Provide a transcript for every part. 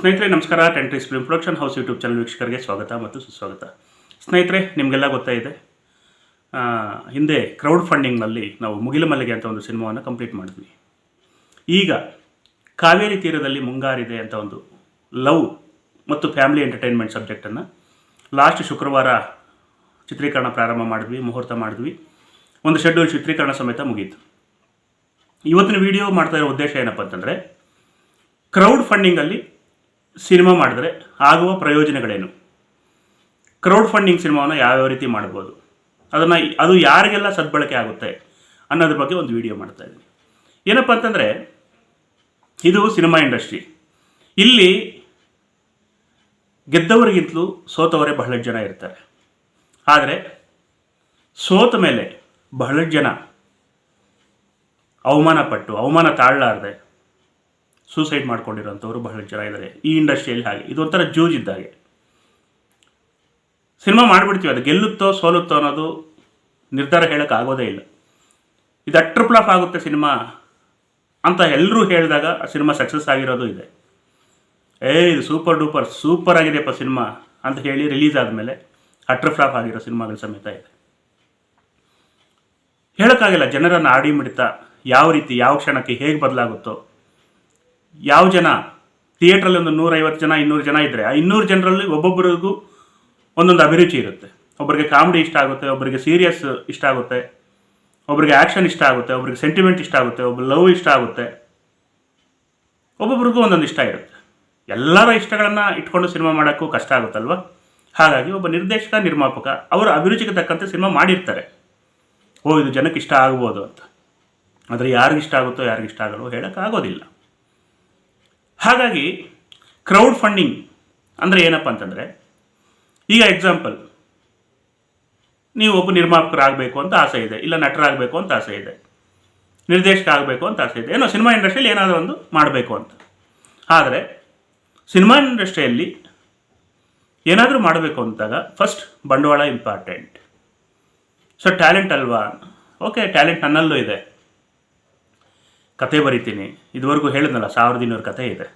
ಸ್ನೇಹಿತರೆ, ನಮಸ್ಕಾರ. Ten Trees film production house YouTube channel ವೀಕ್ಷಕರಿಗೆ ಸ್ವಾಗತ ಮತ್ತು ಸುಸ್ವಾಗತ. ಸ್ನೇಹಿತರೆ, ನಿಮಗೆಲ್ಲ ಗೊತ್ತಾಯಿದೆ ಹಿಂದೆ ಕ್ರೌಡ್ ಫಂಡಿಂಗ್ನಲ್ಲಿ ನಾವು ಮುಗಿಲ ಮಲ್ಲಿಗೆ ಅಂತ ಒಂದು ಸಿನಿಮಾವನ್ನು ಕಂಪ್ಲೀಟ್ ಮಾಡಿದ್ವಿ. ಈಗ ಕಾವೇರಿ ತೀರದಲ್ಲಿ ಮುಂಗಾರಿದೆ ಅಂತ ಒಂದು ಲವ್ ಮತ್ತು ಫ್ಯಾಮಿಲಿ ಎಂಟರ್ಟೈನ್ಮೆಂಟ್ ಸಬ್ಜೆಕ್ಟನ್ನು ಲಾಸ್ಟ್ ಶುಕ್ರವಾರ ಚಿತ್ರೀಕರಣ ಪ್ರಾರಂಭ ಮಾಡಿದ್ವಿ, ಮುಹೂರ್ತ ಮಾಡಿದ್ವಿ. ಒಂದು ಶೆಡ್ಯೂಲ್ ಚಿತ್ರೀಕರಣ ಸಮೇತ ಮುಗೀತು. ಇವತ್ತಿನ ವಿಡಿಯೋ ಮಾಡ್ತಾ ಇರೋ ಉದ್ದೇಶ ಏನಪ್ಪ ಅಂತಂದರೆ ಕ್ರೌಡ್ ಫಂಡಿಂಗಲ್ಲಿ ಸಿನಿಮಾ ಮಾಡಿದ್ರೆ ಆಗುವ ಪ್ರಯೋಜನಗಳೇನು? ಕ್ರೌಡ್ ಫಂಡಿಂಗ್ ಸಿನಿಮಾವನ್ನು ಯಾವ್ಯಾವ ರೀತಿ ಮಾಡ್ಬೋದು? ಅದನ್ನು ಅದು ಯಾರಿಗೆಲ್ಲ ಸದ್ಬಳಕೆ ಆಗುತ್ತೆ ಅನ್ನೋದ್ರ ಬಗ್ಗೆ ಒಂದು ವಿಡಿಯೋ ಮಾಡ್ತಾ ಇದ್ದೀನಿ. ಏನಪ್ಪ ಅಂತಂದರೆ, ಇದು ಸಿನಿಮಾ ಇಂಡಸ್ಟ್ರಿ. ಇಲ್ಲಿ ಗೆದ್ದವರಿಗಿಂತಲೂ ಸೋತವರೇ ಬಹಳಷ್ಟು ಜನ ಇರ್ತಾರೆ. ಆದರೆ, ಸೋತ ಮೇಲೆ ಬಹಳಷ್ಟು ಜನ ಅವಮಾನ ಪಟ್ಟು ಅವಮಾನ ತಾಳಲಾರದೆ ಸೂಸೈಡ್ ಮಾಡ್ಕೊಂಡಿರೋಂಥವ್ರು ಬಹಳ ಜನ ಇದ್ದಾರೆ ಈ ಇಂಡಸ್ಟ್ರಿಯಲ್ಲಿ ಹಾಗೆ. ಇದೊಂಥರ ಜೂಜ್ ಇದ್ದಾಗೆ ಸಿನಿಮಾ ಮಾಡಿಬಿಡ್ತೀವಿ, ಅದು ಗೆಲ್ಲುತ್ತೋ ಸೋಲುತ್ತೋ ಅನ್ನೋದು ನಿರ್ಧಾರ ಹೇಳೋಕೆ ಆಗೋದೇ ಇಲ್ಲ. ಇದು ಅಟ್ರ್ ಫ್ಲಾಪ್ ಆಗುತ್ತೆ ಸಿನಿಮಾ ಅಂತ ಎಲ್ಲರೂ ಹೇಳಿದಾಗ ಆ ಸಿನಿಮಾ ಸಕ್ಸಸ್ ಆಗಿರೋದು ಇದೆ. ಏ, ಇದು ಸೂಪರ್ ಡೂಪರ್ ಸೂಪರ್ ಆಗಿದೆಯಪ್ಪ ಸಿನಿಮಾ ಅಂತ ಹೇಳಿ ರಿಲೀಸ್ ಆದಮೇಲೆ ಅಟ್ರ್ ಫ್ಲಾಫ್ ಆಗಿರೋ ಸಿನಿಮಾಗಳ ಸಮೇತ ಇದೆ. ಹೇಳೋಕ್ಕಾಗಿಲ್ಲ, ಜನರನ್ನು ಆಡಿ ಮಿಡಿತ ಯಾವ ರೀತಿ, ಯಾವ ಕ್ಷಣಕ್ಕೆ ಹೇಗೆ ಬದಲಾಗುತ್ತೋ ಯಾವ ಜನ? ಥಿಯೇಟ್ರಲ್ಲಿ ಒಂದು ನೂರೈವತ್ತು ಜನ, ಇನ್ನೂರು ಜನ ಇದ್ದರೆ ಆ ಇನ್ನೂರು ಜನರಲ್ಲಿ ಒಬ್ಬೊಬ್ಬರಿಗೂ ಒಂದೊಂದು ಅಭಿರುಚಿ ಇರುತ್ತೆ. ಒಬ್ಬರಿಗೆ ಕಾಮಿಡಿ ಇಷ್ಟ ಆಗುತ್ತೆ ಒಬ್ಬರಿಗೆ ಸೀರಿಯಸ್ ಇಷ್ಟ ಆಗುತ್ತೆ ಒಬ್ಬರಿಗೆ ಆ್ಯಕ್ಷನ್ ಇಷ್ಟ ಆಗುತ್ತೆ ಒಬ್ಬರಿಗೆ ಸೆಂಟಿಮೆಂಟ್ ಇಷ್ಟ ಆಗುತ್ತೆ ಒಬ್ಬ ಲವ್ ಇಷ್ಟ ಆಗುತ್ತೆ. ಒಬ್ಬೊಬ್ರಿಗೂ ಒಂದೊಂದು ಇಷ್ಟ ಇರುತ್ತೆ. ಎಲ್ಲರ ಇಷ್ಟಗಳನ್ನು ಇಟ್ಕೊಂಡು ಸಿನಿಮಾ ಮಾಡೋಕ್ಕೂ ಕಷ್ಟ ಆಗುತ್ತಲ್ವ? ಹಾಗಾಗಿ ಒಬ್ಬ ನಿರ್ದೇಶಕ, ನಿರ್ಮಾಪಕ ಅವರ ಅಭಿರುಚಿಗೆ ತಕ್ಕಂತೆ ಸಿನಿಮಾ ಮಾಡಿರ್ತಾರೆ. ಓ, ಇದು ಜನಕ್ಕೆ ಇಷ್ಟ ಆಗ್ಬೋದು ಅಂತ. ಆದರೆ ಯಾರಿಗಿಷ್ಟ ಆಗುತ್ತೋ, ಯಾರಿಗಿಷ್ಟ ಆಗಲ್ವೋ ಹೇಳೋಕ್ಕಾಗೋದಿಲ್ಲ. ಹಾಗಾಗಿ ಕ್ರೌಡ್ ಫಂಡಿಂಗ್ ಅಂದರೆ ಏನಪ್ಪ ಅಂತಂದರೆ, ಈಗ ಎಕ್ಸಾಂಪಲ್ ನೀವು ಒಬ್ಬ ನಿರ್ಮಾಪಕರಾಗಬೇಕು ಅಂತ ಆಸೆ ಇದೆ, ಇಲ್ಲ ನಟರಾಗಬೇಕು ಅಂತ ಆಸೆ ಇದೆ ನಿರ್ದೇಶಕ ಆಗಬೇಕು ಅಂತ ಆಸೆ ಇದೆ, ಏನೋ ಸಿನಿಮಾ ಇಂಡಸ್ಟ್ರಿಯಲ್ಲಿ ಏನಾದರೂ ಒಂದು ಮಾಡಬೇಕು ಅಂತ. ಆದರೆ ಸಿನಿಮಾ ಇಂಡಸ್ಟ್ರಿಯಲ್ಲಿ ಏನಾದರೂ ಮಾಡಬೇಕು ಅಂತಾಗ ಫಸ್ಟ್ ಬಂಡವಾಳ ಇಂಪಾರ್ಟೆಂಟ್ ಸೊ ಟ್ಯಾಲೆಂಟ್ ಅಲ್ವಾ? ಓಕೆ ಟ್ಯಾಲೆಂಟ್ ನನ್ನಲ್ಲೂ ಇದೆ. ಕತೆ ಬರಿತೀನಿ. ಇದುವರೆಗೂ ಹೇಳಿದ್ನಲ್ಲ ಸಾವಿರದ ಇನ್ನೂರು ಕತೆ ಇದೆ.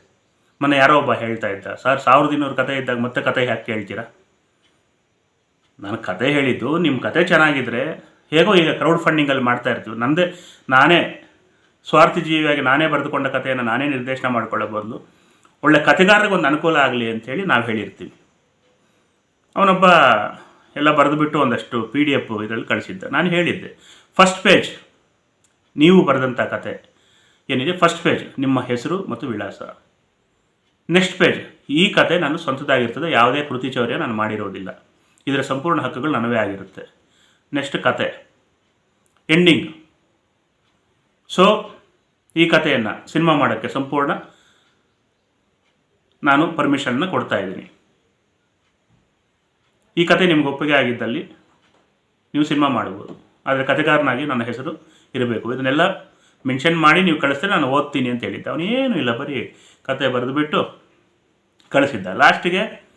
ಮೊನ್ನೆ ಯಾರೋ ಒಬ್ಬ ಹೇಳ್ತಾ ಇದ್ದ, ಸರ್ ಸಾವಿರದ ಇನ್ನೂರು ಕತೆ ಇದ್ದಾಗ ಮತ್ತೆ ಕತೆ ಯಾಕೆ ಕೇಳ್ತೀರಾ? ನಾನು ಕತೆ ಹೇಳಿದ್ದು ನಿಮ್ಮ ಕತೆ ಚೆನ್ನಾಗಿದ್ದರೆ ಹೇಗೋ ಈಗ ಕ್ರೌಡ್ ಫಂಡಿಂಗಲ್ಲಿ ಮಾಡ್ತಾ ಇರ್ತೀವಿ. ನಂದೇ, ನಾನೇ ಸ್ವಾರ್ಥಿ ಜೀವಿಯಾಗಿ ನಾನೇ ಬರೆದುಕೊಂಡ ಕಥೆಯನ್ನು ನಾನೇ ನಿರ್ದೇಶನ ಮಾಡ್ಕೊಳ್ಳೋ ಒಳ್ಳೆ ಕಥೆಗಾರರಿಗೆ ಒಂದು ಅನುಕೂಲ ಆಗಲಿ ಅಂಥೇಳಿ ನಾವು ಹೇಳಿರ್ತೀವಿ. ಅವನೊಬ್ಬ ಎಲ್ಲ ಬರೆದುಬಿಟ್ಟು ಒಂದಷ್ಟು ಪಿ ಡಿ ಎಫ್ ಇದರಲ್ಲಿ ಕಳಿಸಿದ್ದ. ನಾನು ಹೇಳಿದ್ದೆ, ಫಸ್ಟ್ ಪೇಜ್, ನೀವು ಬರೆದಂಥ ಕತೆ ಏನಿದೆ? ಫಸ್ಟ್ ಪೇಜ್ ನಿಮ್ಮ ಹೆಸರು ಮತ್ತು ವಿಳಾಸ. ನೆಕ್ಸ್ಟ್ ಪೇಜ್ ಈ ಕತೆ ನಾನು ಸ್ವಂತದಾಗಿರ್ತದೆ ಯಾವುದೇ ಕೃತಿಚೌರ್ಯ ನಾನು ಮಾಡಿರೋದಿಲ್ಲ. ಇದರ ಸಂಪೂರ್ಣ ಹಕ್ಕುಗಳು ನನವೇ ಆಗಿರುತ್ತೆ. ನೆಕ್ಸ್ಟ್ ಕತೆ. ಎಂಡಿಂಗ್ ಸೊ ಈ ಕಥೆಯನ್ನು ಸಿನಿಮಾ ಮಾಡೋಕ್ಕೆ ಸಂಪೂರ್ಣ ನಾನು ಪರ್ಮಿಷನ್ನ ಕೊಡ್ತಾ ಇದ್ದೀನಿ. ಈ ಕತೆ ನಿಮ್ಗೆ ಒಪ್ಪಿಗೆ ಆಗಿದ್ದಲ್ಲಿ ನೀವು ಸಿನಿಮಾ ಮಾಡ್ಬೋದು. ಆದರೆ ಕಥೆಗಾರನಾಗಿ ನನ್ನ ಹೆಸರು ಇರಬೇಕು. ಇದನ್ನೆಲ್ಲ ಮೆನ್ಷನ್ ಮಾಡಿ ನೀವು ಕಳಿಸಿದ್ರೆ ನಾನು ಓದ್ತೀನಿ ಅಂತ ಹೇಳಿದ್ದೆ. ಅವನೇನು ಇಲ್ಲ, ಬರೀ ಕತೆ ಬರೆದುಬಿಟ್ಟು ಕಳಿಸಿದ್ದ. ಲಾಸ್ಟಿಗೆ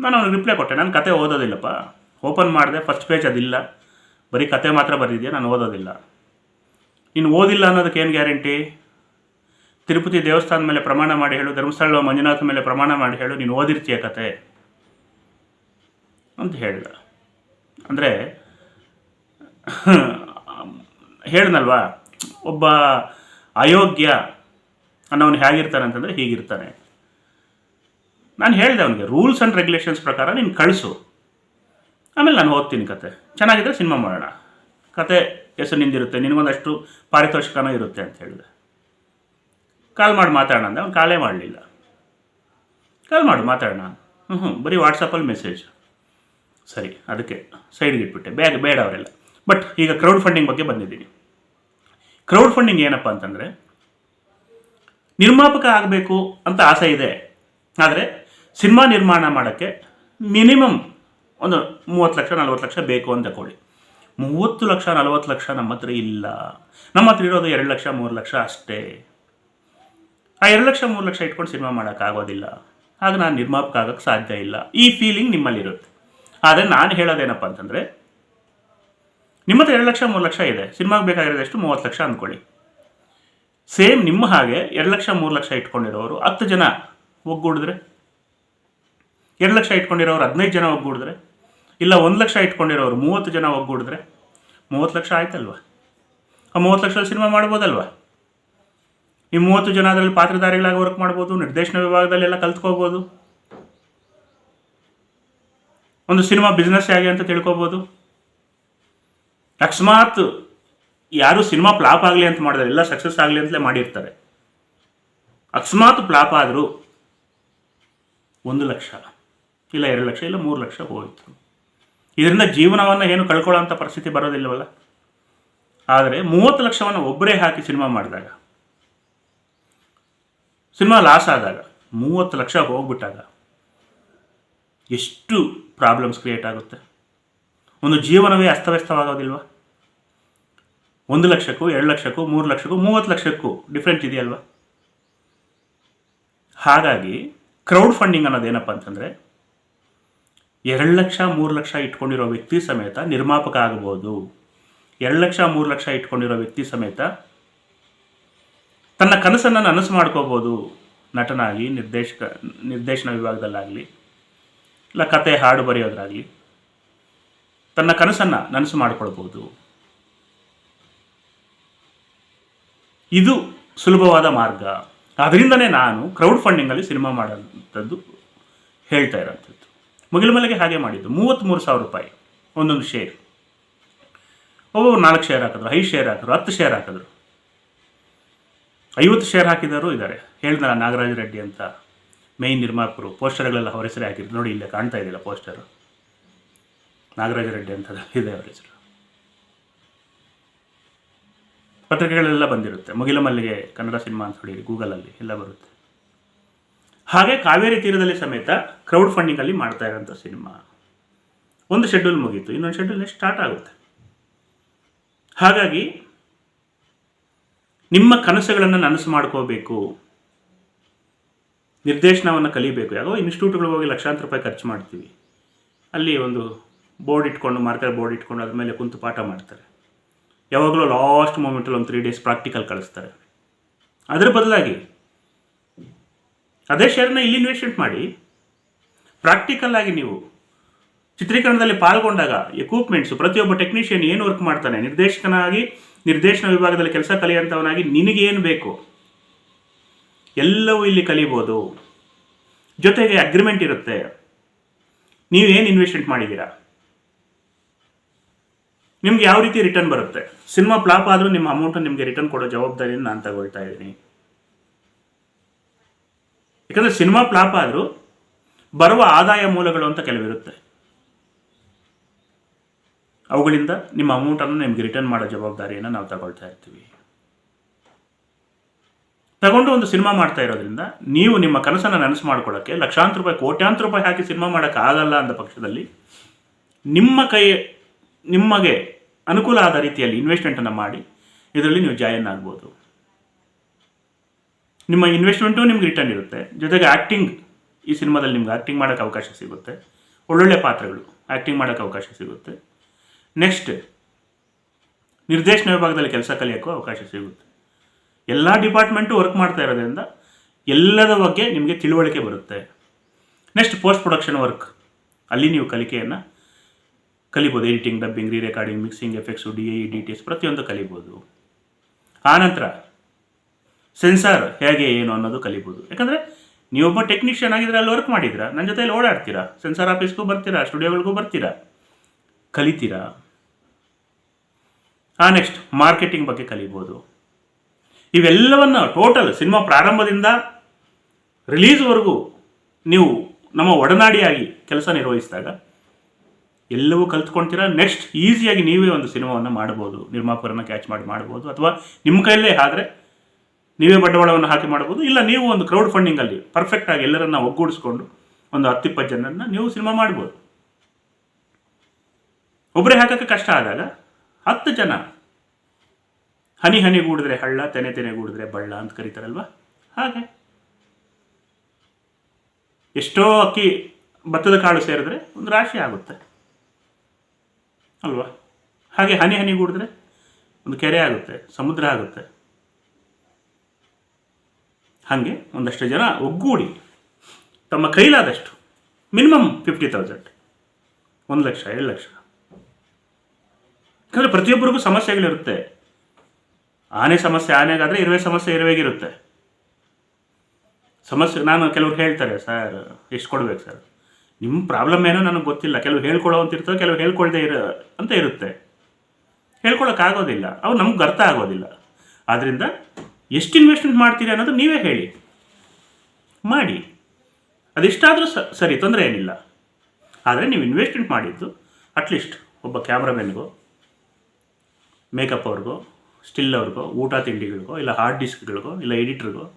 ನಾನು ಅವ್ನಿಗೆ ರಿಪ್ಲೈ ಕೊಟ್ಟೆ. ನಾನು ಕತೆ ಓದೋದಿಲ್ಲಪ್ಪ. ಓಪನ್ ಮಾಡಿದೆ. ಫಸ್ಟ್ ಪೇಜ್ ಅದಿಲ್ಲ. ಬರೀ ಕತೆ ಮಾತ್ರ ಬರೆದಿದ್ಯಾ? ನಾನು ಓದೋದಿಲ್ಲ. ನೀನು ಓದಿಲ್ಲ ಅನ್ನೋದಕ್ಕೆ ಏನು ಗ್ಯಾರಂಟಿ? ತಿರುಪತಿ ದೇವಸ್ಥಾನದ ಮೇಲೆ ಪ್ರಮಾಣ ಮಾಡಿ ಹೇಳು. ಧರ್ಮಸ್ಥಳ ಮಂಜುನಾಥ ಮೇಲೆ ಪ್ರಮಾಣ ಮಾಡಿ ಹೇಳು. ನೀನು ಓದಿರ್ತೀಯ ಕತೆ. ಅಂತ ಹೇಳಿದ. ಅಂದರೆ ಹೇಳ್ದಲ್ವಾ ಒಬ್ಬ ಅಯೋಗ್ಯ ಅನ್ನೋನು ಹೇಗಿರ್ತಾನೆ ಅಂತಂದರೆ ಹೀಗಿರ್ತಾನೆ. ನಾನು ಹೇಳಿದೆ ಅವನಿಗೆ ರೂಲ್ಸ್ ಆ್ಯಂಡ್ ರೆಗ್ಯುಲೇಷನ್ಸ್ ಪ್ರಕಾರ ನೀನು ಕಳಿಸು. ಆಮೇಲೆ ನಾನು ಓದ್ತೀನಿ ಕತೆ. ಚೆನ್ನಾಗಿದ್ದರೆ ಸಿನಿಮಾ ಮಾಡೋಣ. ಕತೆ ಹೆಸರು ನಿಂದಿರುತ್ತೆ, ನಿನಗೊಂದಷ್ಟು ಪಾರಿತೋಷಿಕನೂ ಇರುತ್ತೆ ಅಂತ ಹೇಳಿದೆ. ಕಾಲ್ ಮಾಡಿ ಮಾತಾಡೋಣ ಅಂದೆ, ಅವ್ನು ಕಾಲೇ ಮಾಡಲಿಲ್ಲ. ಕಾಲ್ ಮಾಡು, ಮಾತಾಡೋಣ. ಹ್ಞೂ ಹ್ಞೂ ಬರೀ ವಾಟ್ಸಪ್ಪಲ್ಲಿ ಮೆಸೇಜ್ ಸರಿ, ಅದಕ್ಕೆ ಸೈಡ್ಗೆ ಇಟ್ಬಿಟ್ಟೆ. ಬೇಗ, ಬೇಡ ಅವರೆಲ್ಲ. ಬಟ್ ಈಗ ಕ್ರೌಡ್ ಫಂಡಿಂಗ್ ಬಗ್ಗೆ ಬಂದಿದ್ದೀನಿ. ಕ್ರೌಡ್ ಫಂಡಿಂಗ್ ಏನಪ್ಪ ಅಂತಂದರೆ ನಿರ್ಮಾಪಕ ಆಗಬೇಕು ಅಂತ ಆಸೆ ಇದೆ. ಆದರೆ ಸಿನಿಮಾ ನಿರ್ಮಾಣ ಮಾಡೋಕ್ಕೆ ಮಿನಿಮಮ್ ಒಂದು ಮೂವತ್ತು ಲಕ್ಷ, ನಲ್ವತ್ತು ಲಕ್ಷ ಬೇಕು ಅಂತ ಕೊಡಿ ಮೂವತ್ತು ಲಕ್ಷ, ನಲ್ವತ್ತು ಲಕ್ಷ ನಮ್ಮ ಹತ್ರ ಇಲ್ಲ. ನಮ್ಮ ಹತ್ರ ಇರೋದು ಎರಡು ಲಕ್ಷ, ಮೂರು ಲಕ್ಷ ಅಷ್ಟೇ. ಆ ಎರಡು ಲಕ್ಷ, ಮೂರು ಲಕ್ಷ ಇಟ್ಕೊಂಡು ಸಿನಿಮಾ ಮಾಡೋಕ್ಕಾಗೋದಿಲ್ಲ ಆಗ ನಾನು ನಿರ್ಮಾಪಕ ಆಗೋಕ್ಕೆ ಸಾಧ್ಯ ಇಲ್ಲ. ಈ ಫೀಲಿಂಗ್ ನಿಮ್ಮಲ್ಲಿರುತ್ತೆ. ಆದರೆ ನಾನು ಹೇಳೋದೇನಪ್ಪ ಅಂತಂದರೆ ನಿಮ್ಮ ಹತ್ರ ಎರಡು ಲಕ್ಷ, ಮೂರು ಲಕ್ಷ ಇದೆ. ಸಿನಿಮಾಗೆ ಬೇಕಾಗಿರೋದು ಎಷ್ಟು? ಮೂವತ್ತು ಲಕ್ಷ ಅಂದ್ಕೊಳ್ಳಿ. ಸೇಮ್ ನಿಮ್ಮ ಹಾಗೆ ಎರಡು ಲಕ್ಷ, ಮೂರು ಲಕ್ಷ ಇಟ್ಕೊಂಡಿರೋರು ಹತ್ತು ಜನ ಒಗ್ಗೂಡಿದ್ರೆ? ಎರಡು ಲಕ್ಷ ಇಟ್ಕೊಂಡಿರೋರು ಹದಿನೈದು ಜನ ಒಗ್ಗೂಡಿದ್ರೆ? ಇಲ್ಲ, ಒಂದು ಲಕ್ಷ ಇಟ್ಕೊಂಡಿರೋರು ಮೂವತ್ತು ಜನ ಒಗ್ಗೂಡಿದ್ರೆ? ಮೂವತ್ತು ಲಕ್ಷ ಆಯ್ತಲ್ವಾ? ಆ ಮೂವತ್ತು ಲಕ್ಷದ ಸಿನಿಮಾ ಮಾಡ್ಬೋದಲ್ವಾ? ಈ ಮೂವತ್ತು ಜನ ಅದರಲ್ಲಿ ಪಾತ್ರಧಾರಿಗಳಾಗಿ ವರ್ಕ್ ಮಾಡ್ಬೋದು, ನಿರ್ದೇಶನ ವಿಭಾಗದಲ್ಲಿ ಎಲ್ಲ ಕಲ್ತ್ಕೋಬೋದು ಒಂದು ಸಿನಿಮಾ ಬಿಸ್ನೆಸ್ ಹೇಗೆ ಅಂತ ತಿಳ್ಕೊಬೋದು ಅಕಸ್ಮಾತ್ ಯಾರು ಸಿನಿಮಾ ಫ್ಲಾಪ್ ಆಗಲಿ ಅಂತ ಮಾಡಿದ್ರೆ ಎಲ್ಲ ಸಕ್ಸಸ್ ಆಗಲಿ ಅಂತಲೇ ಮಾಡಿರ್ತಾರೆ. ಅಕಸ್ಮಾತ್ ಫ್ಲಾಪ್ ಆದರೂ ಒಂದು ಲಕ್ಷ, ಇಲ್ಲ ಎರಡು ಲಕ್ಷ, ಇಲ್ಲ ಮೂರು ಲಕ್ಷ ಹೋಯಿತು. ಇದರಿಂದ ಜೀವನವನ್ನು ಏನು ಕಳ್ಕೊಳ್ಳೋಂಥ ಪರಿಸ್ಥಿತಿ ಬರೋದಿಲ್ಲವಲ್ಲ? ಆದರೆ ಮೂವತ್ತು ಲಕ್ಷವನ್ನು ಒಬ್ಬರೇ ಹಾಕಿ ಸಿನಿಮಾ ಮಾಡಿದಾಗ, ಸಿನಿಮಾ ಲಾಸ್ ಆದಾಗ, ಮೂವತ್ತು ಲಕ್ಷ ಹೋಗ್ಬಿಟ್ಟಾಗ, ಎಷ್ಟು ಪ್ರಾಬ್ಲಮ್ಸ್ ಕ್ರಿಯೇಟ್ ಆಗುತ್ತೆ? ಒಂದು ಜೀವನವೇ ಅಸ್ತವ್ಯಸ್ತವಾಗೋದಿಲ್ವಾ? ಒಂದು ಲಕ್ಷಕ್ಕೂ, ಎರಡು ಲಕ್ಷಕ್ಕೂ, ಮೂರು ಲಕ್ಷಕ್ಕೂ, ಮೂವತ್ತು ಲಕ್ಷಕ್ಕೂ ಡಿಫ್ರೆಂಟ್ ಇದೆಯಲ್ವಾ? ಹಾಗಾಗಿ ಕ್ರೌಡ್ ಫಂಡಿಂಗ್ ಅನ್ನೋದೇನಪ್ಪ ಅಂತಂದರೆ, ಎರಡು ಲಕ್ಷ, ಮೂರು ಲಕ್ಷ ಇಟ್ಕೊಂಡಿರೋ ವ್ಯಕ್ತಿ ಸಮೇತ ನಿರ್ಮಾಪಕ ಆಗ್ಬೋದು. ಎರಡು ಲಕ್ಷ, ಮೂರು ಲಕ್ಷ ಇಟ್ಕೊಂಡಿರೋ ವ್ಯಕ್ತಿ ಸಮೇತ ತನ್ನ ಕನಸನ್ನು ನನಸು ಮಾಡ್ಕೋಬೋದು. ನಟನಾಗಿ ನಿರ್ದೇಶಕ, ನಿರ್ದೇಶನ ವಿಭಾಗದಲ್ಲಾಗಲಿ, ಇಲ್ಲ ಕತೆ ಹಾಡು ಬರೆಯೋದ್ರಾಗಲಿ. ತನ್ನ ಕನಸನ್ನು ನನಸು ಮಾಡ್ಕೊಳ್ಬೋದು ಇದು ಸುಲಭವಾದ ಮಾರ್ಗ. ಅದರಿಂದನೇ ನಾನು ಕ್ರೌಡ್ ಫಂಡಿಂಗಲ್ಲಿ ಸಿನಿಮಾ ಮಾಡೋಂಥದ್ದು ಹೇಳ್ತಾ ಇರೋಂಥದ್ದು. ಮುಗಿಲು ಮಲೆಗೆ ಹಾಗೆ ಮಾಡಿದ್ದು. ಮೂವತ್ತ್ಮೂರು ಸಾವಿರ ರೂಪಾಯಿ ಒಂದೊಂದು ಶೇರ್ ಒಬ್ಬೊಬ್ರು ನಾಲ್ಕು ಶೇರ್ ಹಾಕಿದ್ರು, ಐದು ಶೇರ್ ಹಾಕಿದ್ರು, ಹತ್ತು ಶೇರ್ ಹಾಕಿದ್ರು. ಐವತ್ತು ಶೇರ್ ಹಾಕಿದವರು ಇದ್ದಾರೆ. ಹೇಳಿದ್ನಲ್ಲ ನಾಗರಾಜ ರೆಡ್ಡಿ ಅಂತ ಮೇಯ್ನ್ ನಿರ್ಮಾಪಕರು ಪೋಸ್ಟರ್ಗಳೆಲ್ಲ ಹೆಸರೇ ಹಾಕಿದ್ರು. ನೋಡಿ, ಇಲ್ಲೇ ಕಾಣ್ತಾ ಇದೆಯಲ್ಲ ಪೋಸ್ಟರು ನಾಗರಾಜ ರೆಡ್ಡಿ ಅಂತ ಇದೆ ಅವರ ಹೆಸರು. ಪತ್ರಿಕೆಗಳೆಲ್ಲ ಬಂದಿರುತ್ತೆ. ಮುಗಿಲ ಮಲ್ಲಿಗೆ ಕನ್ನಡ ಸಿನಿಮಾ ಅಂತ ಹೊಡೀರಿ ಗೂಗಲಲ್ಲಿ ಎಲ್ಲ ಬರುತ್ತೆ. ಹಾಗೆ ಕಾವೇರಿ ತೀರದಲ್ಲಿ ಸಮೇತ ಕ್ರೌಡ್ ಫಂಡಿಂಗಲ್ಲಿ ಮಾಡ್ತಾ ಇರೋಂಥ ಸಿನಿಮಾ. ಒಂದು ಶೆಡ್ಯೂಲ್ ಮುಗೀತು. ಇನ್ನೊಂದು ಶೆಡ್ಯೂಲ್ ಸ್ಟಾರ್ಟ್ ಆಗುತ್ತೆ. ಹಾಗಾಗಿ ನಿಮ್ಮ ಕನಸುಗಳನ್ನು ನನಸು ಮಾಡ್ಕೋಬೇಕು. ನಿರ್ದೇಶನವನ್ನು ಕಲಿಬೇಕು. ಯಾಕೋ ಇನ್ಸ್ಟಿಟ್ಯೂಟ್ಗಳಿಗೆ ಹೋಗಿ ಲಕ್ಷಾಂತರ ರೂಪಾಯಿ ಖರ್ಚು ಮಾಡ್ತೀವಿ. ಅಲ್ಲಿ ಒಂದು ಬೋರ್ಡ್ ಇಟ್ಕೊಂಡು, ಮಾರ್ಕರ್ ಬೋರ್ಡ್ ಇಟ್ಕೊಂಡು ಅದ್ರ ಮೇಲೆ ಕುಂತು ಪಾಠ ಮಾಡ್ತಾರೆ. ಯಾವಾಗಲೂ ಲಾಸ್ಟ್ ಮೂಮೆಂಟಲ್ಲಿ ಒಂದು ತ್ರೀ ಡೇಸ್ ಪ್ರಾಕ್ಟಿಕಲ್ ಕಳಿಸ್ತಾರೆ. ಅದರ ಬದಲಾಗಿ, ಅದೇ ಶೇರ್ನ ಇಲ್ಲಿ ಇನ್ವೆಸ್ಟ್ಮೆಂಟ್ ಮಾಡಿ ಪ್ರಾಕ್ಟಿಕಲ್ ಆಗಿ ನೀವು ಚಿತ್ರೀಕರಣದಲ್ಲಿ ಪಾಲ್ಗೊಂಡಾಗ ಎಕ್ವಿಪ್ಮೆಂಟ್ಸು ಪ್ರತಿಯೊಬ್ಬ ಟೆಕ್ನಿಷಿಯನ್ ಏನು ವರ್ಕ್ ಮಾಡ್ತಾನೆ, ನಿರ್ದೇಶಕನಾಗಿ, ನಿರ್ದೇಶನ ವಿಭಾಗದಲ್ಲಿ ಕೆಲಸ ಕಲಿಯುವಂಥವನಾಗಿ ನಿನಗೇನು ಬೇಕು? ಎಲ್ಲವೂ ಇಲ್ಲಿ ಕಲಿಬೋದು. ಜೊತೆಗೆ ಅಗ್ರಿಮೆಂಟ್ ಇರುತ್ತೆ. ನೀವೇನು ಇನ್ವೆಸ್ಟ್ಮೆಂಟ್ ಮಾಡಿದ್ದೀರಾ ನಿಮ್ಗೆ ಯಾವ ರೀತಿ ರಿಟರ್ನ್ ಬರುತ್ತೆ? ಸಿನಿಮಾ ಫ್ಲಾಪ್ ಆದರೂ ನಿಮ್ಮ ಅಮೌಂಟ್ ನಿಮಗೆ ರಿಟರ್ನ್ ಕೊಡೋ ಜವಾಬ್ದಾರಿಯನ್ನು ನಾನು ತಗೊಳ್ತಾ ಇದ್ದೀನಿ. ಯಾಕಂದರೆ ಸಿನಿಮಾ ಫ್ಲಾಪ್ ಆದರೂ ಬರುವ ಆದಾಯ ಮೂಲಗಳು ಅಂತ ಕೆಲವಿರುತ್ತೆ. ಅವುಗಳಿಂದ ನಿಮ್ಮ ಅಮೌಂಟನ್ನು ನಿಮಗೆ ರಿಟರ್ನ್ ಮಾಡೋ ಜವಾಬ್ದಾರಿಯನ್ನು ನಾವು ತಗೊಳ್ತಾ ಇರ್ತೀವಿ. ತಗೊಂಡು ಒಂದು ಸಿನಿಮಾ ಮಾಡ್ತಾ ಇರೋದ್ರಿಂದ ನೀವು ನಿಮ್ಮ ಕನಸನ್ನು ನನಸು ಮಾಡ್ಕೊಳ್ಳೋಕ್ಕೆ ಲಕ್ಷಾಂತರ ರೂಪಾಯಿ, ಕೋಟ್ಯಾಂತರ ರೂಪಾಯಿ ಹಾಕಿ ಸಿನಿಮಾ ಮಾಡೋಕ್ಕಾಗಲ್ಲ ಅಂದ ಪಕ್ಷದಲ್ಲಿ ನಿಮ್ಮ ಕೈ ನಿಮಗೆ ಅನುಕೂಲ ಆದ ರೀತಿಯಲ್ಲಿ ಇನ್ವೆಸ್ಟ್ಮೆಂಟನ್ನು ಮಾಡಿ, ಇದರಲ್ಲಿ ನೀವು ಜಾಯಿನ್ ಆಗ್ಬೋದು. ನಿಮ್ಮ ಇನ್ವೆಸ್ಟ್ಮೆಂಟು ನಿಮ್ಗೆ ರಿಟರ್ನ್ ಇರುತ್ತೆ. ಜೊತೆಗೆ ಆ್ಯಕ್ಟಿಂಗ್ ಈ ಸಿನಿಮಾದಲ್ಲಿ ನಿಮ್ಗೆ ಆ್ಯಕ್ಟಿಂಗ್ ಮಾಡೋಕ್ಕೆ ಅವಕಾಶ ಸಿಗುತ್ತೆ. ಒಳ್ಳೊಳ್ಳೆ ಪಾತ್ರಗಳು ಆ್ಯಕ್ಟಿಂಗ್ ಮಾಡೋಕ್ಕೆ ಅವಕಾಶ ಸಿಗುತ್ತೆ. ನೆಕ್ಸ್ಟ್ ನಿರ್ದೇಶನ ವಿಭಾಗದಲ್ಲಿ ಕೆಲಸ ಕಲಿಯೋಕ್ಕೂ ಅವಕಾಶ ಸಿಗುತ್ತೆ. ಎಲ್ಲ ಡಿಪಾರ್ಟ್ಮೆಂಟು ವರ್ಕ್ ಮಾಡ್ತಾ ಇರೋದ್ರಿಂದ ಎಲ್ಲದ ಬಗ್ಗೆ ನಿಮಗೆ ತಿಳುವಳಿಕೆ ಬರುತ್ತೆ. ನೆಕ್ಸ್ಟ್ ಪೋಸ್ಟ್ ಪ್ರೊಡಕ್ಷನ್ ವರ್ಕ್ ಅಲ್ಲಿ ನೀವು ಕಲಿಕೆಯನ್ನು ಕಲಿಬೋದು editing dubbing re recording mixing effects D A D T S ಪ್ರತಿಯೊಂದು ಕಲಿಬೋದು. ಆನಂತರ ಸೆನ್ಸಾರ್ ಹೇಗೆ, ಏನು ಅನ್ನೋದು ಕಲಿಬೋದು. ಯಾಕಂದರೆ ನೀವೊಬ್ಬ ಟೆಕ್ನಿಷಿಯನ್ ಆಗಿದ್ರೆ ಅಲ್ಲಿ ವರ್ಕ್ ಮಾಡಿದ್ದೀರಾ? ನನ್ನ ಜೊತೆಯಲ್ಲಿ ಓಡಾಡ್ತೀರಾ? ಸೆನ್ಸಾರ್ ಆಫೀಸ್ಗೂ ಬರ್ತೀರಾ? ಸ್ಟುಡಿಯೋಗಳಿಗೂ ಬರ್ತೀರಾ? ಕಲಿತೀರಾ? ಆ ನೆಕ್ಸ್ಟ್ ಮಾರ್ಕೆಟಿಂಗ್ ಬಗ್ಗೆ ಕಲಿಬೋದು. ಇವೆಲ್ಲವನ್ನು ಟೋಟಲ್ ಸಿನಿಮಾ ಪ್ರಾರಂಭದಿಂದ ರಿಲೀಸ್ವರೆಗೂ ನೀವು ನಮ್ಮ ಒಡನಾಡಿಯಾಗಿ ಕೆಲಸ ನಿರ್ವಹಿಸಿದಾಗ ಎಲ್ಲವೂ ಕಲ್ತ್ಕೊಳ್ತೀರಾ ನೆಕ್ಸ್ಟ್ ಈಸಿಯಾಗಿ ನೀವೇ ಒಂದು ಸಿನಿಮಾವನ್ನು ಮಾಡ್ಬೋದು. ನಿರ್ಮಾಪಕರನ್ನು ಕ್ಯಾಚ್ ಮಾಡಿ ಮಾಡ್ಬೋದು. ಅಥವಾ ನಿಮ್ಮ ಕೈಯಲ್ಲೇ ಆದರೆ ನೀವೇ ಬಂಡವಾಳವನ್ನು ಹಾಕಿ ಮಾಡ್ಬೋದು. ಇಲ್ಲ, ನೀವು ಒಂದು ಕ್ರೌಡ್ ಫಂಡಿಂಗಲ್ಲಿ ಪರ್ಫೆಕ್ಟಾಗಿ ಎಲ್ಲರನ್ನ ಒಗ್ಗೂಡಿಸ್ಕೊಂಡು ಒಂದು ಹತ್ತಿಪ್ಪತ್ತು ಜನರನ್ನು ನೀವು ಸಿನಿಮಾ ಮಾಡ್ಬೋದು. ಒಬ್ಬರೇ ಹಾಕೋಕ್ಕೆ ಕಷ್ಟ ಆದಾಗ ಹತ್ತು ಜನ ಹನಿ ಹನಿ ಗೂಡಿದ್ರೆ ಹಳ್ಳ, ತೆನೆ ತೆನೆ ಗೂಡಿದ್ರೆ ಬಳ್ಳ ಅಂತ ಕರೀತಾರಲ್ವ? ಹಾಗೆ. ಎಷ್ಟೋ ಅಕ್ಕಿ ಭತ್ತದ ಕಾಳು ಸೇರಿದ್ರೆ ಒಂದು ರಾಶಿ ಆಗುತ್ತೆ. ಅಲ್ವಾ? ಹಾಗೆ ಹನಿ ಹನಿ ಕೂಡಿದ್ರೆ ಒಂದು ಕೆರೆ ಆಗುತ್ತೆ, ಸಮುದ್ರ ಆಗುತ್ತೆ. ಹಾಗೆ ಒಂದಷ್ಟು ಜನ ಒಗ್ಗೂಡಿ ತಮ್ಮ ಕೈಲಾದಷ್ಟು ಮಿನಿಮಮ್ ಫಿಫ್ಟಿ ತೌಸಂಡ್, ಒಂದು ಲಕ್ಷ, ಎರಡು ಲಕ್ಷ. ಯಾಕಂದರೆ ಪ್ರತಿಯೊಬ್ಬರಿಗೂ ಸಮಸ್ಯೆಗಳಿರುತ್ತೆ. ಆನೆ ಸಮಸ್ಯೆ, ಆನೆಗಾದರೆ ಇರುವೆ ಸಮಸ್ಯೆ, ಇರುವೆಗಿರುತ್ತೆ. ಸಮಸ್ಯೆ, ನಾನು ಕೆಲವ್ರು ಹೇಳ್ತಾರೆ, ಸರ್, ಎಷ್ಟು ಕೊಡ್ಬೇಕು ಸರ್? ನಿಮ್ಮ ಪ್ರಾಬ್ಲಮ್ ಏನೋ ನನಗೆ ಗೊತ್ತಿಲ್ಲ. ಕೆಲವು ಹೇಳ್ಕೊಳ್ಳೋ ಅಂತ ಇರ್ತದೆ, ಕೆಲವು ಹೇಳ್ಕೊಳ್ದೇ ಇರೋ ಅಂತ ಇರುತ್ತೆ. ಹೇಳ್ಕೊಳಕ್ಕಾಗೋದಿಲ್ಲ ಅವು ನಮ್ಗೆ ಅರ್ಥ ಆಗೋದಿಲ್ಲ. ಆದ್ದರಿಂದ ಎಷ್ಟು ಇನ್ವೆಸ್ಟ್ಮೆಂಟ್ ಮಾಡ್ತೀರಿ ಅನ್ನೋದು ನೀವೇ ಹೇಳಿ. ಮಾಡಿ. ಅದೆಷ್ಟಾದರೂ ಸರಿ, ತೊಂದರೆ ಏನಿಲ್ಲ. ಆದರೆ ನೀವು ಇನ್ವೆಸ್ಟ್ಮೆಂಟ್ ಮಾಡಿದ್ದು ಅಟ್ಲೀಸ್ಟ್ ಒಬ್ಬ ಕ್ಯಾಮ್ರಾಮನ್ಗೋ ಮೇಕಪ್ ಅವ್ರಿಗೋ ಸ್ಟಿಲ್ ಅವ್ರಿಗೋ, ಊಟ ತಿಂಡಿಗಳಿಗೋ, ಇಲ್ಲ ಹಾರ್ಡ್ ಡಿಸ್ಕ್ಗಳಿಗೋ ಇಲ್ಲ ಎಡಿಟ್ರಿಗೋ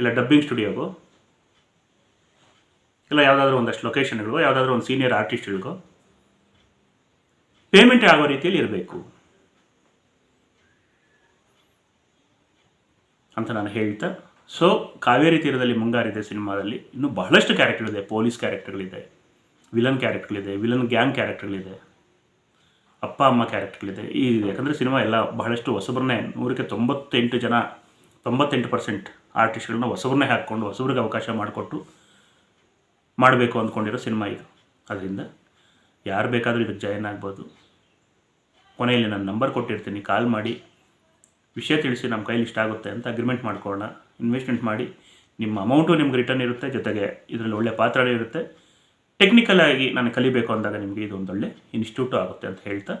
ಇಲ್ಲ ಡಬ್ಬಿಂಗ್ ಸ್ಟುಡಿಯೋಗೋ ಇಲ್ಲ, ಯಾವುದಾದ್ರೂ ಒಂದಷ್ಟು ಲೊಕೇಶನ್ಗಳಿಗೋ ಯಾವುದಾದ್ರೂ ಒಂದು ಸೀನಿಯರ್ ಆರ್ಟಿಸ್ಟ್ಗಳಿಗೋ ಪೇಮೆಂಟ್ ಆಗೋ ರೀತಿಯಲ್ಲಿ ಇರಬೇಕು. ಅಂತ ನಾನು ಹೇಳ್ತಾ ಸೊ ಕಾವೇರಿ ತೀರದಲ್ಲಿ ಮುಂಗಾರಿದೆ ಸಿನಿಮಾದಲ್ಲಿ, ಇನ್ನು ಬಹಳಷ್ಟು ಕ್ಯಾರೆಕ್ಟರ್ಗಳಿದೆ ಪೊಲೀಸ್ ಕ್ಯಾರೆಕ್ಟರ್ಗಳಿದೆ ವಿಲನ್ ಕ್ಯಾರೆಕ್ಟರ್ಗಳಿದೆ ವಿಲನ್ ಗ್ಯಾಂಗ್ ಕ್ಯಾರೆಕ್ಟರ್ಗಳಿದೆ ಅಪ್ಪ, ಅಮ್ಮ ಕ್ಯಾರೆಕ್ಟರ್ಗಳಿದೆ ಈ ಯಾಕಂದರೆ ಸಿನಿಮಾ ಎಲ್ಲ ಬಹಳಷ್ಟು ಹೊಸಬ್ರನ್ನೇ ನೂರಕ್ಕೆ ತೊಂಬತ್ತೆಂಟು ಜನ, ತೊಂಬತ್ತೆಂಟು ಪರ್ಸೆಂಟ್ ಆರ್ಟಿಸ್ಟ್ಗಳನ್ನ ಹೊಸಬ್ರನ್ನೇ ಹಾಕ್ಕೊಂಡು, ಹೊಸಬ್ರಿಗೆ ಅವಕಾಶ ಮಾಡಿಕೊಟ್ಟು ಮಾಡಬೇಕು ಅಂದ್ಕೊಂಡಿರೋ ಸಿನಿಮಾ ಇದು. ಅದರಿಂದ ಯಾರು ಬೇಕಾದರೂ ಇದಕ್ಕೆ ಜಾಯಿನ್ ಆಗ್ಬೋದು. ಕೊನೆಯಲ್ಲಿ ನಾನು ನಂಬರ್ ಕೊಟ್ಟಿರ್ತೀನಿ. ಕಾಲ್ ಮಾಡಿ. ವಿಷಯ ತಿಳಿಸಿ ನಮ್ಮ ಕೈಲಿ ಇಷ್ಟ ಆಗುತ್ತೆ ಅಂತ ಅಗ್ರಿಮೆಂಟ್ ಮಾಡ್ಕೊಳ್ಳೋಣ. ಇನ್ವೆಸ್ಟ್ಮೆಂಟ್ ಮಾಡಿ. ನಿಮ್ಮ ಅಮೌಂಟು ನಿಮ್ಗೆ ರಿಟರ್ನ್ ಇರುತ್ತೆ. ಜೊತೆಗೆ ಇದರಲ್ಲಿ ಒಳ್ಳೆ ಪಾತ್ರನೇ ಇರುತ್ತೆ. ಟೆಕ್ನಿಕಲ್ ಆಗಿ ನಾನು ಕಲಿಬೇಕು ಅಂದಾಗ ನಿಮಗೆ ಇದೊಂದೊಳ್ಳೆ ಇನ್ಸ್ಟಿಟ್ಯೂಟು ಆಗುತ್ತೆ ಅಂತ ಹೇಳ್ತಾ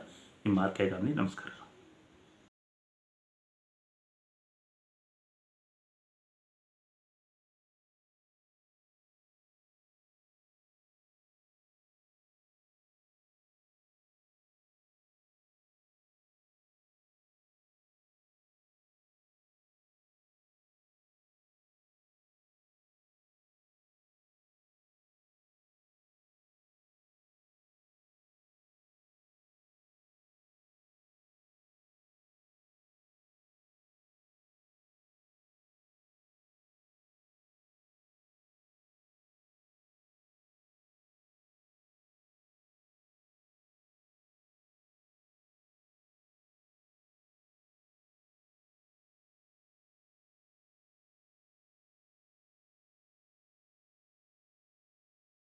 ನಿಮ್ಮ ಆರ್ ಕೆ ಗಾಂಧಿ ನಮಸ್ಕಾರ.